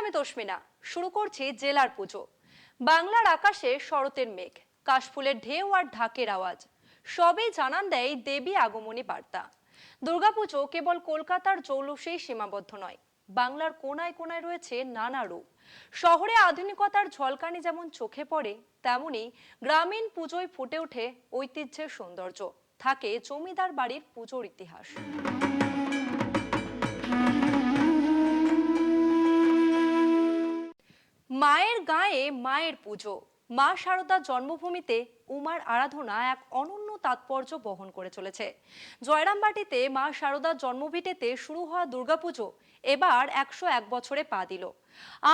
আমি তস্মিনা। শুরু করছি জেলার পুজো। বাংলার আকাশে শরতের মেঘ, কাশফুলের ঢেউ আর ঢাকের আওয়াজ, সবই জানান দেয় দেবী আগমনী বার্তা। দুর্গাপুজো কেবল কলকাতার জৌলুসেই সীমাবদ্ধ নয়, বাংলার কোনায় কোনায় রয়েছে নানা রূপ। শহরে আধুনিকতার ঝলকানি যেমন চোখে পড়ে, তেমনি গ্রামীণ পুজোয় ফুটে ওঠে ঐতিহ্যের সৌন্দর্য। থাকে জমিদার বাড়ির পুজোর ইতিহাস। মায়ের গায়ে মায়ের পুজো। মা শারদা জন্মভূমিতে উমার আরাধনা এক অনন্য তাৎপর্য বহন করে চলেছে। জয়রামবাটিতে মা শারদা জন্মভিটেতে শুরু হওয়া দুর্গাপুজো এবার একশো এক বছরে পা দিল।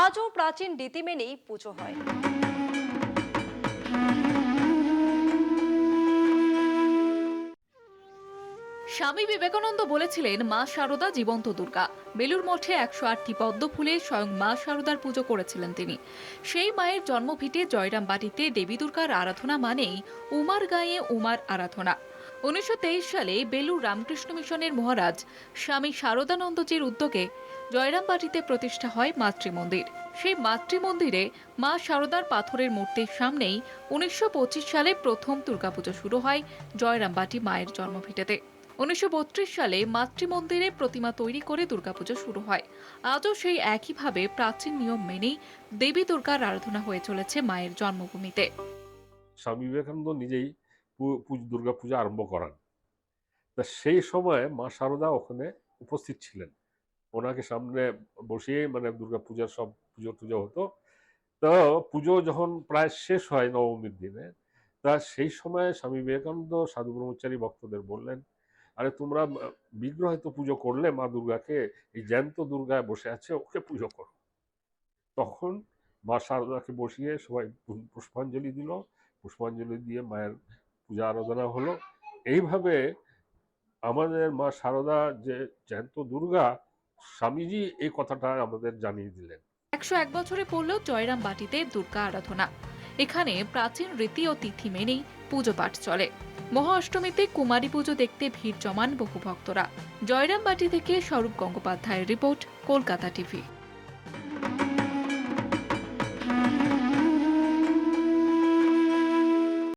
আজও প্রাচীন রীতি মেনেই পুজো হয়। স্বামী বিবেকানন্দ বলেছিলেন, মা শারদা জীবন্ত দুর্গা। বেলুর মঠে একশো আটটি পদ্ম ফুলে স্বয়ং মা শারদার পুজো করেছিলেন তিনি। সেই মায়ের জন্মভিটে জয়রাম বাটিতে দেবী দুর্গার আরাধনা মানেই উমার গায়ে উমার আরাধনা। উনিশশো তেইশ সালে বেলুর রামকৃষ্ণ মিশনের মহারাজ স্বামী শারদানন্দজির উদ্যোগে জয়রামবাটিতে প্রতিষ্ঠা হয় মাতৃমন্দির। সেই মাতৃমন্দিরে মা শারদার পাথরের মূর্তির সামনেই উনিশশো পঁচিশ সালে প্রথম দুর্গাপুজো শুরু হয় জয়রামবাটি মায়ের জন্মভিটেতে। উনিশশো বত্রিশ সালে মাতৃমন্দিরে প্রতিমা তৈরি করে দুর্গাপুজো শুরু হয়। আজও সেই একইভাবে প্রাচীন নিয়ম মেনেই দেবী দুর্গার আরাধনা হয়ে চলেছে মায়ের জন্মভূমিতে। স্বামী বিবেকানন্দ নিজেই দুর্গা পূজা আরম্ভ করান। তা সেই সময় মা শারদা ওখানে উপস্থিত ছিলেন। ওনাকে সামনে বসিয়ে মানে দুর্গা পূজার সব পুজো টুজো হতো। তো পুজো যখন প্রায় শেষ হয় নবমীর দিনে, তা সেই সময় স্বামী বিবেকানন্দ সাধু ব্রহ্মচারী ভক্তদের বললেন আরে তোমরা বিগ্রহে তো পুজো করলে মা দুর্গাকে, এই জ্যান্ত দুর্গায় বসে আছে, ওকে পুজো করো। তখন মা শারদাকে বসিয়ে সবাই পুষ্পাঞ্জলি দিল। পুষ্পাঞ্জলি দিয়ে মায়ের পূজা আরাধনা হলো। এইভাবে আমাদের মা শারদা যে জ্যান্ত দুর্গা, স্বামীজি এই কথাটা আমাদের জানিয়ে দিলেন। একশো এক বছরে পড়লেও জয়রাম বাটিতে দুর্গা আরাধনা। এখানে প্রাচীন রীতি ও তিথি মেনেই পুজো পাঠ চলে। মহা অষ্টমীতে কুমারী পুজো দেখতে ভিড় জমান বহু ভক্তরা। জয়রামবাটি থেকে স্বরূপ গঙ্গোপাধ্যায়ের রিপোর্ট, কলকাতা টিভি।